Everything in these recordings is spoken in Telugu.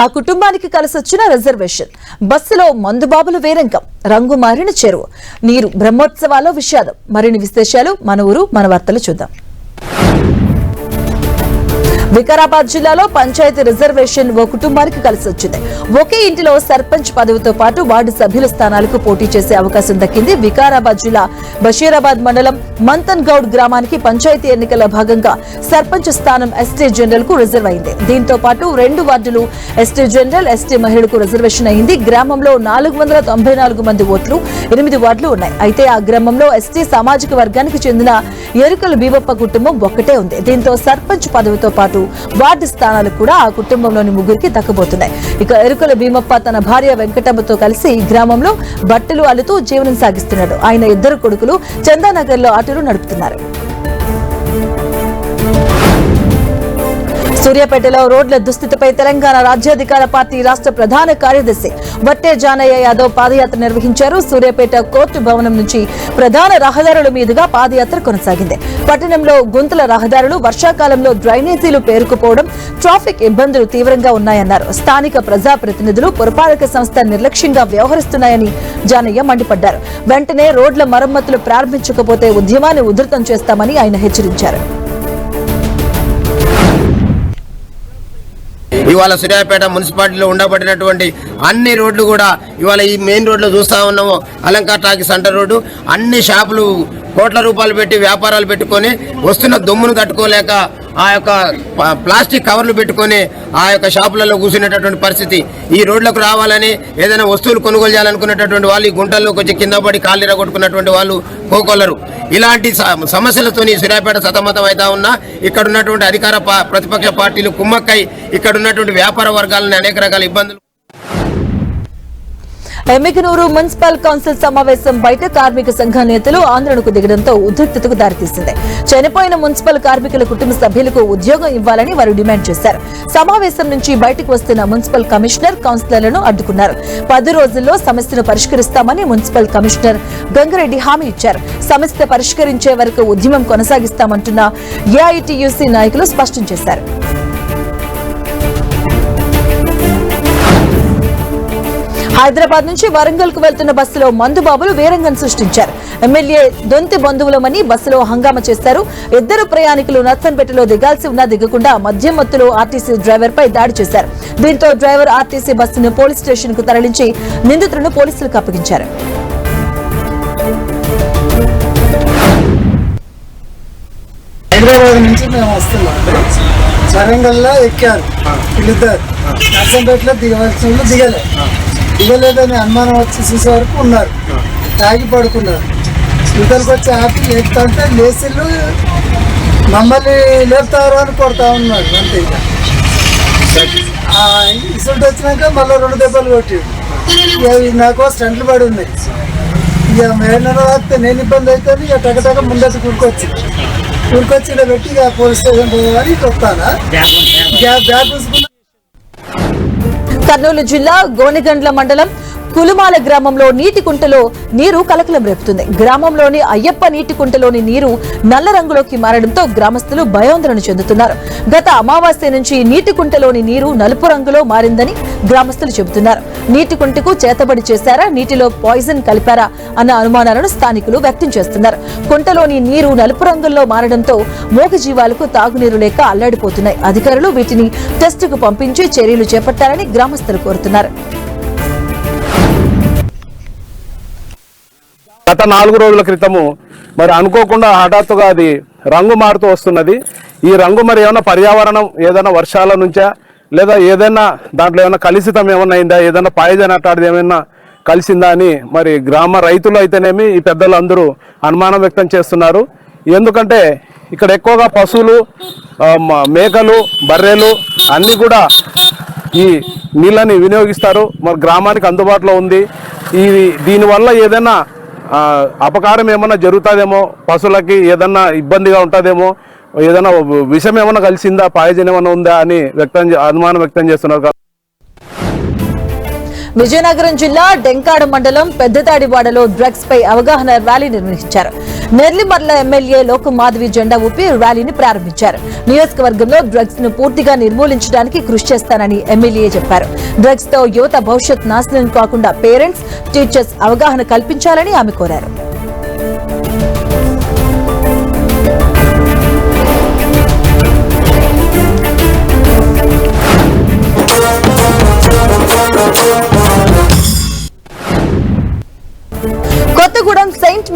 ఆ కుటుంబానికి కలిసొచ్చిన రిజర్వేషన్. బస్సులో మందుబాబులు వేరంకం రంగు మారిన చెరువు. నీరు బ్రహ్మోత్సవాల్లో విషాదం. మరిన్ని విశేషాలు మన ఊరు మన వార్తలు చూద్దాం. వికారాబాద్ జిల్లాలో పంచాయతీ రిజర్వేషన్ ఓ కుటుంబానికి కలిసి వచ్చింది. ఒకే ఇంటిలో సర్పంచ్ పదవితో పాటు వార్డు సభ్యుల స్థానాలకు పోటీ చేసే అవకాశం దక్కింది. వికారాబాద్ జిల్లా బషీరాబాద్ మండలం మంతన్ గౌడ్ గ్రామానికి పంచాయతీ ఎన్నికల భాగంగా సర్పంచ్ స్థానం ఎస్టీ జనరల్కు రిజర్వ్ అయింది. దీంతో పాటు రెండు వార్డులు ఎస్టీ జనరల్ ఎస్టీ మహిళకు రిజర్వేషన్ అయింది. గ్రామంలో నాలుగు వందల తొంభై నాలుగు మంది ఓట్లు ఎనిమిది వార్డులు ఉన్నాయి. అయితే ఆ గ్రామంలో ఎస్టీ సామాజిక వర్గానికి చెందిన ఎరుకల బీబప్ప కుటుంబం ఒక్కటే ఉంది. దీంతో సర్పంచ్ పదవితో పాటు వార్డు స్థానాలు కూడా ఆ కుటుంబంలోని ముగ్గురికి దక్కబోతున్నాయి. ఇక ఎరుకల భీమప్ప తన భార్య వెంకటమ్మతో కలిసి ఈ గ్రామంలో బట్టలు అల్లుతూ జీవనం సాగిస్తున్నాడు. ఆయన ఇద్దరు కొడుకులు చందానగర్లో నడుపుతున్నారు. సూర్యాపేటలో రోడ్ల దుస్థితిపై తెలంగాణ రాజ్యాధికార పార్టీ రాష్ట్ర ప్రధాన కార్యదర్శి వట్టే జానయ్య యాదవ్ పాదయాత్ర నిర్వహించారు. సూర్యాపేట కోర్టు భవనం నుంచి ప్రధాన రహదారుల మీదుగా పాదయాత్ర కొనసాగింది. పట్టణంలో గుంతల రహదారులు వర్షాకాలంలో డ్రైనేజీలు పేరుకుపోవడం ట్రాఫిక్ ఇబ్బందులు తీవ్రంగా ఉన్నాయన్నారు. స్థానిక ప్రజాప్రతినిధులు పురపాలక సంస్థ నిర్లక్ష్యంగా వ్యవహరిస్తున్నాయని జానయ్య మండిపడ్డారు. వెంటనే రోడ్ల మరమ్మతులు ప్రారంభించకపోతే ఉద్యమాన్ని ఉధృతం చేస్తామని ఆయన హెచ్చరించారు. ఇవాళ సూర్యాపేట మున్సిపాలిటీలో ఉండబడినటువంటి అన్ని రోడ్లు కూడా ఇవాళ ఈ మెయిన్ రోడ్లో చూస్తా ఉన్నాము. Alankar talkie centre road. అన్ని షాపులు కోట్ల రూపాయలు పెట్టి వ్యాపారాలు పెట్టుకొని వస్తున్న దుమ్మును తట్టుకోలేక ఆ యొక్క ప- ప్లాస్టిక్ కవర్లు పెట్టుకొని ఆ యొక్క షాపులలో కూర్చునేటటువంటి పరిస్థితి ఈ రోడ్లకు రావాలని ఏదైనా వస్తువులు కొనుగోలు చేయాలనుకునేటటువంటి వాళ్ళు ఈ గుంటల్లో కొంచెం కింద పడి కాళ్ళు కొట్టుకున్నటువంటి వాళ్ళు కోకొల్లరు. ఇలాంటి స- సమస్యలతోని సూర్యాపేట సతమతం అవుతా ఉన్నా ఇక్కడ ఉన్నటువంటి అధికార ప్రతిపక్ష పార్టీలు కుమ్మక్కై ఇక్కడ ఉన్నటువంటి వ్యాపార వర్గాలని అనేక రకాల ఇబ్బందులు ఎమ్మికనూరు మున్సిపల్ కౌన్సిల్ సమావేశం బయట కార్మిక సంఘ నేతలు ఆందోళనకు దిగడంతో ఉద్రిక్తతకు దారితీసింది. చనిపోయిన మున్సిపల్ కార్మికుల కుటుంబ సభ్యులకు ఉద్యోగం ఇవ్వాలని వారు డిమాండ్ చేశారు. సమావేశం నుంచి బయటకు వస్తున్న మున్సిపల్ కమిషనర్ కౌన్సిలర్లను అడ్డుకున్నారు. పది రోజుల్లో సమస్యను పరిష్కరిస్తామని మున్సిపల్ కమిషనర్ గంగిరెడ్డి హామీ ఇచ్చారు. సమస్య పరిష్కరించే వరకు ఉద్యమం కొనసాగిస్తామంటున్న ఏఐటియుసి నాయకులు స్పష్టం చేశారు. హైదరాబాద్ నుంచి వరంగల్కు వెళ్తున్న బస్సులో మందుబాబులు వీరంగం సృష్టించారు. ఎమ్మెల్యే దొంతి బంధువులమని బస్సులో హంగామా చేశారు ఇద్దరు ప్రయాణికులు నర్సన్పేటలో దిగాల్సి ఉన్నా దిగకుండా మద్యం మత్తులో ఆర్టీసీ డ్రైవర్ పై దాడి చేశారు. దీంతో డ్రైవర్ ఆర్టీసీ బస్సును పోలీస్ స్టేషన్కు తరలించి నిందితులను పోలీసులకు అప్పగించారు. హైదరాబాద్ నుంచి మేము వస్తున్నాం. వరంగల్లో ఎక్కారు. వీళ్ళిద్దరు. నర్సంపేటలో దిగవలసిన వాళ్ళు దిగలే. దిగలేదని అనుమానం వచ్చి చూసే వరకు ఉన్నారు తాగి పడుకున్నారు. ఇద్దరికి వచ్చి ఆపి లేపుతుంటే లేచిళ్ళు మమ్మల్ని లేపుతారు అని కొడతా ఉన్నారు. అంతే ఇక. ఆ, ఇసుంటి వచ్చినాక మళ్ళీ రెండు దెబ్బలు కొట్టిండు నాకు స్టంట్లు పడి ఉన్నాయి. ఇక మేడన రాస్తే నేను ఇబ్బంది అయితే ఇక టకటక ముందటి కూరుకొచ్చి. కూరుకొచ్చి ఇలా పెట్టి ఇక పోలీస్ స్టేషన్ పోవాలని బ్యాగ్ బ్యాగ్ చూసుకున్నా కర్నూలు జిల్లా గోనెగండ్ల మండలం కులుమాల గ్రామంలో నీటి కుంటలో నీరు కలకలం రేపుతుంది. గ్రామంలోని అయ్యప్ప నీటి కుంటలోని నీరు నల్ల రంగులోకి మారడంతో గ్రామస్తులు భయాందోళన చెందుతున్నారు. గత అమావాస్య నుంచి నీటి కుంటలోని నీరు నలుపు రంగులో మారిందని గ్రామస్తులు చెబుతున్నారు. నీటి కుంటకు చేతబడి చేశారా? నీటిలో పాయిజన్ కలిపారా? అన్న అనుమానాలను స్థానికులు వ్యక్తం చేస్తున్నారు. కుంటలోని నీరు నలుపు రంగుల్లో మారడంతో మూగజీవాలకు తాగునీరు లేక అల్లాడిపోతున్నాయి. అధికారులు వీటిని టెస్టుకు పంపించి చర్యలు చేపట్టాలని గ్రామస్తులు కోరుతున్నారు. గత నాలుగు రోజుల క్రితము మరి అనుకోకుండా హఠాత్తుగా అది రంగు మారుతూ వస్తున్నది. ఈ రంగు మరి ఏమైనా పర్యావరణం ఏదైనా వర్షాల నుంచా లేదా ఏదైనా దాంట్లో ఏమైనా కలుషితం ఏమైనా అయిందా ఏదైనా పాయజన్ అట్టాడిది ఏమైనా కలిసిందా అని మరి గ్రామ రైతులు అయితేనేమి ఈ పెద్దలు అందరూ అనుమానం వ్యక్తం చేస్తున్నారు. ఎందుకంటే ఇక్కడ ఎక్కువగా పశువులు మేకలు బర్రెలు అన్నీ కూడా ఈ నీళ్ళని వినియోగిస్తారు. మరి గ్రామానికి అందుబాటులో ఉంది. ఇది దీనివల్ల ఏదైనా అపకారం ఏమన్నా జరుగుతుందేమో? పశువులకి ఏదన్నా ఇబ్బందిగా ఉంటుందేమో? ఏదైనా విషం ఏమన్నా కలిసిందా? పాయజన్ ఏమన్నా ఉందా అని వ్యక్తం చే- అనుమానం వ్యక్తం చేస్తున్నారు. విజయనగరం జిల్లా డెంకాడ మండలం పెద్దతాడివాడలో డ్రగ్స్ పై అవగాహన ర్యాలీ నిర్వహించారు. నెర్లిమర్ల ఎమ్మెల్యే లోకమాధవి జెండా ఊపి ర్యాలీని ప్రారంభించారు. నియోజకవర్గంలో డ్రగ్స్ను పూర్తిగా నిర్మూలించడానికి కృషి చేస్తానని ఎమ్మెల్యే చెప్పారు. డ్రగ్స్తో యువత భవిష్యత్ నాశనం కాకుండా పేరెంట్స్ టీచర్స్ అవగాహన కల్పించాలని ఆమె కోరారు.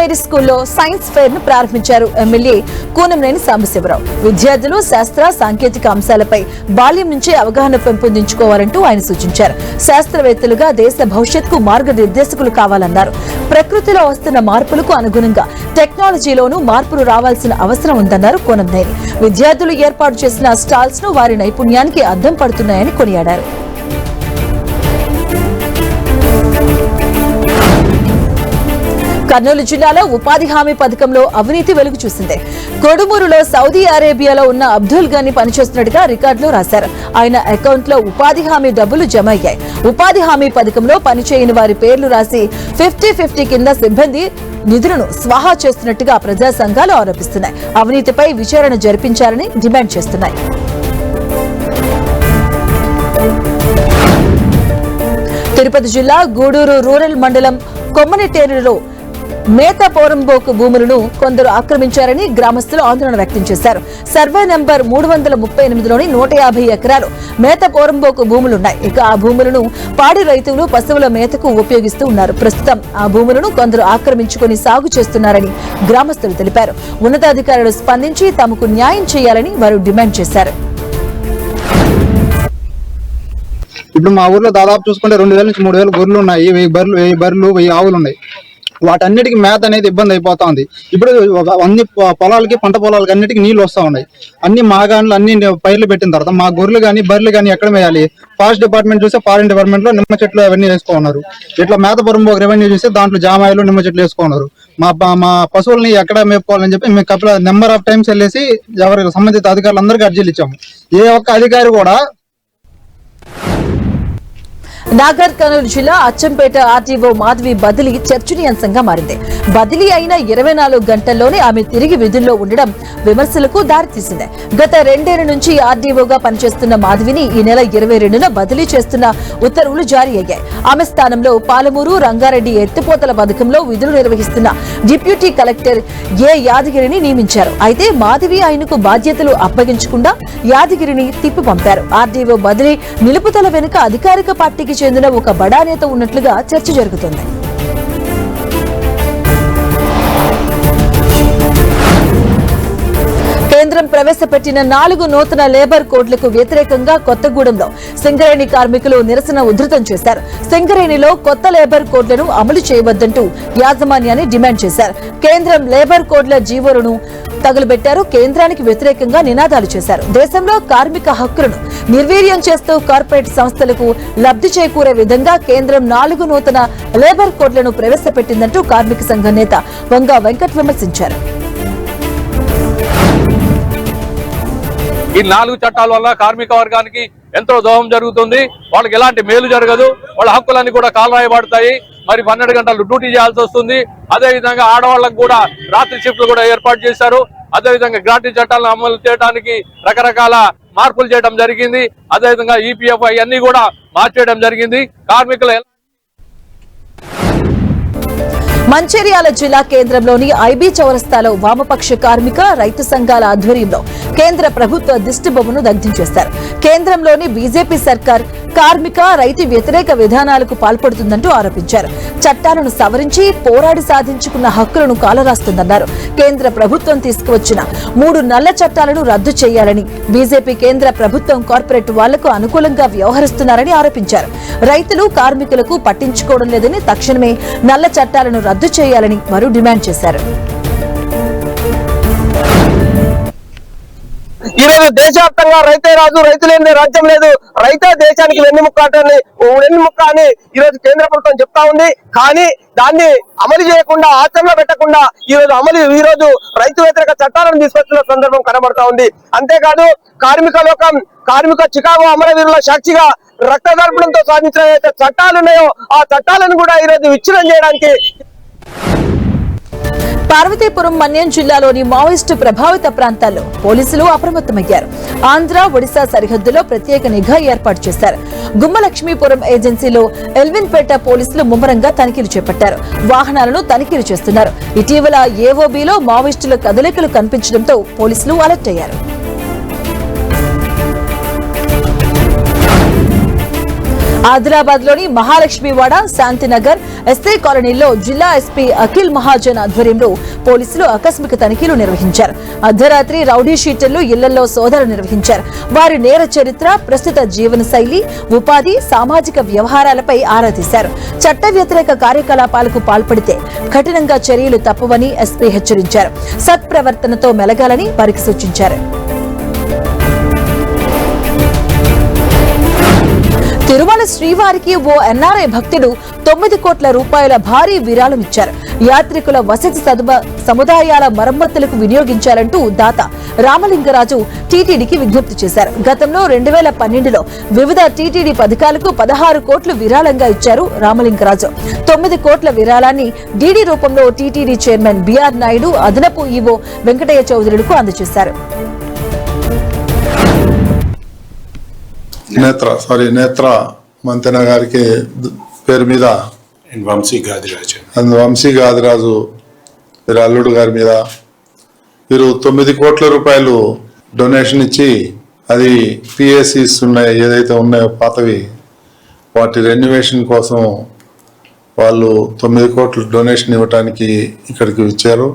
మేరీ స్కూల్లో సైన్స్ ఫెయిర్ను ప్రారంభించారు ఎమ్మెల్యే కూనంనేని సాంబశివరావు. విద్యార్థులు శాస్త్ర సాంకేతిక అంశాలపై బాల్యం నుంచే అవగాహన పెంపొందించుకోవాలంటూ ఆయన సూచించారు. శాస్త్రవేత్తలుగా దేశ భవిష్యత్కు మార్గనిర్దేశకులు కావాలన్నారు. ప్రకృతిలో వస్తున్న మార్పులకు అనుగుణంగా టెక్నాలజీలోనూ మార్పులు రావాల్సిన అవసరం ఉందన్నారు కోనంనేని. విద్యార్థులు ఏర్పాటు చేసిన స్టాల్స్ను వారి నైపుణ్యానికి అద్దం పడుతున్నాయని కొనియాడారు. కర్నూలు జిల్లాలో ఉపాధి హామీ పథకంలో అవినీతి వెలుగు చూసింది. కొడుమూరులో సౌదీ అరేబియాలో ఉన్న అబ్దుల్ గని పనిచేస్తున్నట్టుగా రికార్డులో రాశారు. ఆయన అకౌంట్లో ఉపాధి హామీ డబ్బులు జమ అయ్యాయి. ఉపాధి హామీ పథకంలో పనిచేయని వారి పేర్లు రాసి ఫిఫ్టీ ఫిఫ్టీ కింద సిబ్బంది నిధులను స్వాహా చేస్తున్నట్టుగా ప్రజా సంఘాలు ఆరోపిస్తున్నాయి. అవినీతిపై విచారణ జరిపించాలని డిమాండ్ చేస్తున్నాయి. తిరుపతి జిల్లా గూడూరు రూరల్ మండలం కొమ్మనిటేరులో మేత పోరంబోకు భూములను కొందరు ఆక్రమించారని గ్రామస్తులు ఆందోళన వ్యక్తం చేశారు. సర్వే నెంబర్ మూడు వందల ముప్పై ఎనిమిదిలోని నూట యాభై ఎకరాలు మేత పోరంబోకు భూములున్నాయి. ఇక ఆ భూములను పాడి రైతులు పశువుల మేతకు ఉపయోగిస్తూ ఉన్నారు. ప్రస్తుతం ఆ భూములను కొందరు ఆక్రమించుకొని సాగు చేస్తున్నారని గ్రామస్తులు తెలిపారు. ఉన్నతాధికారులు స్పందించి తమకు న్యాయం చేయాలని వారు డిమాండ్ చేశారు. ఇప్పుడు మా ఊర్లో దాదాపు చూసుకుంటే రెండు వేల నుంచి మూడు వేల గొర్రెలు ఉన్నాయి. వెయ్యి బర్రెలు వెయ్యి బర్రెలు వెయ్యి ఆవులు ఉన్నాయి. వాటన్నిటికి మేత అనేది ఇబ్బంది అయిపోతా ఉంది ఇప్పుడు అన్ని పొ- పొలాలకి పంట పొలాలకి అన్నిటికీ నీళ్ళు వస్తూ ఉన్నాయి. అన్ని మాగాన్లు అన్ని పైర్లు పెట్టిన తర్వాత మా గొర్రెలు కానీ బర్రెలు కానీ ఎక్కడ వేయాలి ఫారెస్ట్ డిపార్ట్మెంట్ చూస్తే ఫారెస్ట్ డిపార్ట్మెంట్లో నిమ్మ చెట్లు అవన్నీ వేసుకున్నారు ఇట్లా మేత పొరంబో రెవెన్యూ చూస్తే దాంట్లో జామాయిలు నిమ్మ చెట్లు వేసుకున్నారు మా మా పశువుల్ని ఎక్కడ మేపుకోవాలని చెప్పి మేము కపిల నెంబర్ ఆఫ్ టైమ్స్ వెళ్ళేసి ఎవరి సంబంధిత అధికారులందరికీ అర్జీలు ఇచ్చాము. ఏ ఒక్క అధికారి కూడా నాగర్ కర్నూలు జిల్లా అచ్చంపేట ఆర్టీఓ మాధవి బదిలీ చర్చనీయాంశంగా మారింది. బదిలీ అయిన ఇరవై నాలుగు గంటల్లోనే ఆమె తిరిగి విధుల్లో ఉండడం విమర్శలకు దారితీసింది. గత రెండేళ్ళ నుంచి ఆర్డీఓగా పనిచేస్తున్న మాధవిని ఈ నెల ఇరవై రెండున బదిలీ చేస్తున్న ఉత్తర్వులు జారీ అయ్యాయి. ఆమె స్థానంలో పాలమూరు రంగారెడ్డి ఎత్తిపోతల పథకంలో విధులు నిర్వహిస్తున్న డిప్యూటీ కలెక్టర్ ఏ యాదగిరిని నియమించారు. అయితే మాధవి ఆయనకు బాధ్యతలు అప్పగించకుండా యాదగిరిని తిప్పి పంపారు. ఆర్డీఓ బదిలీ నిలుపుదల వెనుక అధికారిక పార్టీకి చెందిన ఒక బడా నేత ఉన్నట్లుగా చర్చ జరుగుతోంది. కేంద్రం ప్రవేశపెట్టిన నాలుగు నూతన లేబర్ కోడ్లకు వ్యతిరేకంగా కొత్తగూడెంలో సింగరేణి కార్మికులు నిరసన ఉధృతం చేశారు. సింగరేణిలో కొత్త లేబర్ కోడ్లను అమలు చేయవద్దంటూ యాజమాన్యాన్ని డిమాండ్ చేశారు. కేంద్రం లేబర్ కోడ్ల జీవోలను తగులబెట్టారు. కేంద్రానికి వ్యతిరేకంగా నినాదాలు చేశారు. దేశంలో కార్మిక హక్కులను నిర్వీర్యం చేస్తూ కార్పొరేట్ సంస్థలకు లబ్ధి చేకూరే విధంగా కేంద్రం నాలుగు నూతన లేబర్ కోడ్లను ప్రవేశపెట్టిందంటూ కార్మిక సంఘ నేత వంగ వెంకట్ విమర్శించారు. ఈ నాలుగు చట్టాల వల్ల కార్మిక వర్గానికి ఎంతో దోహం జరుగుతుంది. వాళ్ళకి ఎలాంటి మేలు జరగదు. వాళ్ళ హక్కులన్నీ కూడా కాలరాయబడతాయి. మరి పన్నెండు గంటలు డ్యూటీ చేయాల్సి వస్తుంది. అదేవిధంగా ఆడవాళ్ళకు కూడా రాత్రి షిఫ్ట్లు కూడా ఏర్పాటు చేశారు. అదే విధంగా గ్రాంటీ చట్టాలను అమలు చేయడానికి రకరకాల మార్పులు చేయడం జరిగింది. అదే విధంగా ఈపీఎఫ్ అవన్నీ కూడా మార్చేయడం జరిగింది. కార్మికుల మంచిర్యాల జిల్లా కేంద్రంలోని ఐబీ చౌరస్తాలో వామపక్ష కార్మిక రైతు సంఘాల ఆధ్వర్యంలో కేంద్ర ప్రభుత్వ దిష్టిబొమ్మను దగ్ధం చేశారు. కేంద్రంలోని బీజేపీ సర్కార్ కార్మిక రైతు వ్యతిరేక విధానాలకు పాల్పడుతుందంటూ ఆరోపించారు. చట్టాలను సవరించి పోరాడి సాధించుకున్న హక్కులను కాలరాస్తుందన్నారు. కేంద్ర ప్రభుత్వం తీసుకువచ్చిన మూడు నల్ల చట్టాలను రద్దు చేయాలని బీజేపీ కేంద్ర ప్రభుత్వం కార్పొరేట్ వాళ్ళకు అనుకూలంగా వ్యవహరిస్తున్నారని ఆరోపించారు. రైతులు కార్మికులకు పట్టించుకోవడం లేదని తక్షణమే నల్ల చట్టాలను రద్దు చేయాలని వారు డిమాండ్ చేశారు. ఈ రోజు దేశవ్యాప్తంగా రైతే రాజు రైతు లేని రాజ్యం లేదు. రైతే దేశానికి వెన్నుముక్క అంటే వెన్నుముక్క అని ఈ రోజు కేంద్ర ప్రభుత్వం చెప్తా ఉంది. కానీ దాన్ని అమలు చేయకుండా ఆచరణ పెట్టకుండా ఈ రోజు అమలు ఈ రోజు రైతు వ్యతిరేక చట్టాలను తీసుకొచ్చిన సందర్భం కనబడతా ఉంది. అంతేకాదు కార్మిక లోకం కార్మిక చికాగో అమరవీరుల సాక్షిగా రక్తదర్పణంతో సాధించిన ఏదైతే చట్టాలు ఉన్నాయో ఆ చట్టాలను కూడా ఈ రోజు విచ్ఛిన్నం చేయడానికి పార్వతీపురం మన్యం జిల్లాలోని మావోయిస్టు ప్రభావిత ప్రాంతాల్లో పోలీసులు అప్రమత్తమయ్యారు. ఆంధ్ర ఒడిశా సరిహద్దులో ప్రత్యేక నిఘా ఏర్పాటు చేశారు. గుమ్మలక్ష్మీపురం ఏజెన్సీలో ఎల్విన్పేట పోలీసులు ముమ్మరంగా తనిఖీలు చేపట్టారు. వాహనాలను తనిఖీలు చేస్తున్నారు. ఇటీవల ఏఓబీలో మావోయిస్టుల కదలికలు కనిపించడంతో పోలీసులు అలర్ట్ అయ్యారు. ఆదిలాబాద్లోని మహాలక్ష్మివాడ శాంతినగర్ ఎస్ఐ కాలనీలో జిల్లా ఎస్పీ అఖిల్ మహాజన్ ఆధ్వర్యంలో పోలీసులు ఆకస్మిక తనిఖీలు నిర్వహించారు. అర్ధరాత్రి రౌడీ షీటర్లు ఇళ్ళలో సోదరులు నిర్వహించారు. వారి నేర చరిత్ర ప్రస్తుత జీవన శైలి ఉపాధి సామాజిక వ్యవహారాలపై ఆరా తీశారు. చట్ట వ్యతిరేక కార్యకలాపాలకు పాల్పడితే కఠినంగా చర్యలు తప్పవని ఎస్పీ హెచ్చరించారు. సత్ప్రవర్తనతో మెలగాలని వారికి సూచించారు. తిరుమల శ్రీవారికి ఓ ఎన్ఆర్ఐ భక్తుడు తొమ్మిది కోట్ల రూపాయల భారీ విరాళం ఇచ్చారు యాత్రికుల వసతి సదుబ సముదాయాల మరమ్మతులకు వినియోగించాలంటూ దాత రామలింగరాజు టీటీడీకి విజ్ఞప్తి చేశారు. గతంలో రెండు వేల పన్నెండులో వివిధ టీటీడీ పథకాలకు పదహారు కోట్లు విరాళంగా ఇచ్చారు రామలింగరాజు. తొమ్మిది కోట్ల విరాళాన్ని డీడీ రూపంలో టీటీడీ చైర్మన్ బిఆర్ నాయుడు అదనపు ఈవో వెంకటయ్య చౌదరులకు అందజేశారు. నేత్ర సారీ నేత్ర మంతెన గారికి పేరు మీద అండ్ వంశీ గాదిరాజు. అందు వంశీ గాదిరాజు వీరి అల్లుడు గారి మీద వీరు తొమ్మిది కోట్ల రూపాయలు డొనేషన్ ఇచ్చి అది పిఎస్సిస్ ఉన్నాయి ఏదైతే ఉన్నాయో పాతవి వాటి రెన్యువేషన్ కోసం వాళ్ళు తొమ్మిది కోట్లు డొనేషన్ ఇవ్వటానికి ఇక్కడికి ఇచ్చారు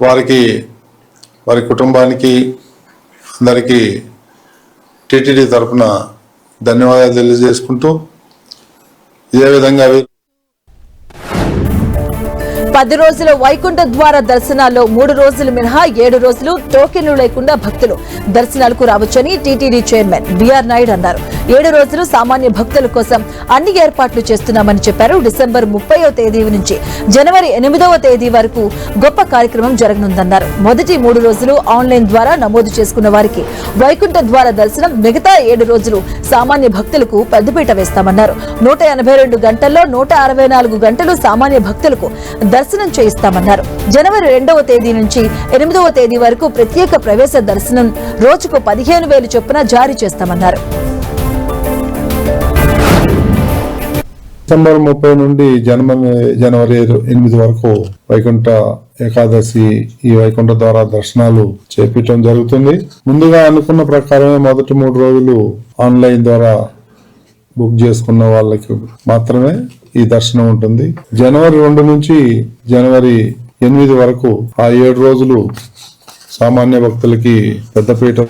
వారికి వారి కుటుంబానికి అందరికీ టిటిడి తరఫున ధన్యవాదాలు తెలియజేసుకుంటూ ఇదే విధంగా అవి పది రోజుల వైకుంఠ ద్వార దర్శనాల్లో మూడు రోజులు మినహా ఏడు రోజులు టోకెన్లు లేకుండా భక్తులు. దర్శనాలకు రావచ్చని టీటీడీ చైర్మన్ బిఆర్ నాయుడు అన్నారు. ఏడు రోజులు సామాన్య భక్తుల కోసం అన్ని ఏర్పాట్లు చేస్తున్నామని చెప్పారు. డిసెంబర్ ముప్పైవ తేదీ నుంచి జనవరి ఎనిమిదవ తేదీ వరకు గొప్ప కార్యక్రమం జరగనుందన్నారు. మొదటి మూడు రోజులు ఆన్లైన్ ద్వారా నమోదు చేసుకున్న వారికి వైకుంఠ ద్వార దర్శనం మిగతా ఏడు రోజులు సామాన్య భక్తులకు పెద్దపీట వేస్తామన్నారు. నూట ఎనభై రెండు గంటల్లో నూట అరవై నాలుగు గంటలు సామాన్య భక్తులకు దర్శనం చేయిస్తామన్నారు. జనవరి రెండవ తేదీ నుంచి ఎనిమిదవ తేదీ వరకు ప్రత్యేక ప్రవేశ దర్శనం రోజుకు పదిహేను వేలు చొప్పున జారీ చేస్తామన్నారు. డిసెంబర్ ముప్పై నుండి జన్మ జనవరి ఎనిమిది వరకు వైకుంఠ ఏకాదశి ఈ వైకుంఠ ద్వారా దర్శనాలు చేపించడం జరుగుతుంది. ముందుగా అనుకున్న ప్రకారమే మొదటి మూడు రోజులు ఆన్లైన్ ద్వారా బుక్ చేసుకున్న వాళ్ళకి మాత్రమే ఈ దర్శనం ఉంటుంది. జనవరి రెండు నుంచి జనవరి ఎనిమిది వరకు ఆ ఏడు రోజులు సామాన్య భక్తులకి పెద్దపీట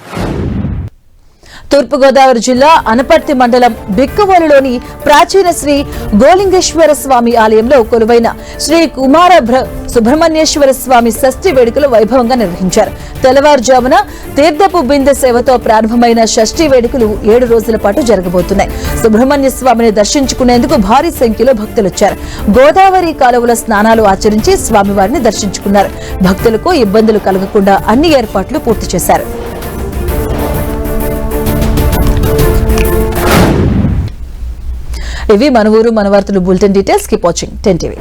తూర్పుగోదావరి జిల్లా అనపర్తి మండలం బిక్కవోలులోని ప్రాచీన శ్రీ గోలింగేశ్వర స్వామి ఆలయంలో కొలువైన శ్రీ కుమార భ్ర- సుబ్రహ్మణ్యేశ్వర స్వామి షష్ఠి వేడుకలు వైభవంగా నిర్వహించారు. తెల్లవారుజామున తీర్థపు బిందె సేవతో ప్రారంభమైన షష్ఠి వేడుకలు ఏడు రోజుల పాటు జరగబోతున్నాయి. సుబ్రహ్మణ్య స్వామిని దర్శించుకునేందుకు భారీ సంఖ్యలో భక్తులు వచ్చారు. గోదావరి కాలువల స్నానాలు ఆచరించి స్వామివారిని దర్శించుకున్నారు. భక్తులకు ఇబ్బందులు కలగకుండా అన్ని ఏర్పాట్లు పూర్తి చేశారు. ఇవి మన ఊరు మన వార్తలు bulletin details keep watching ten TV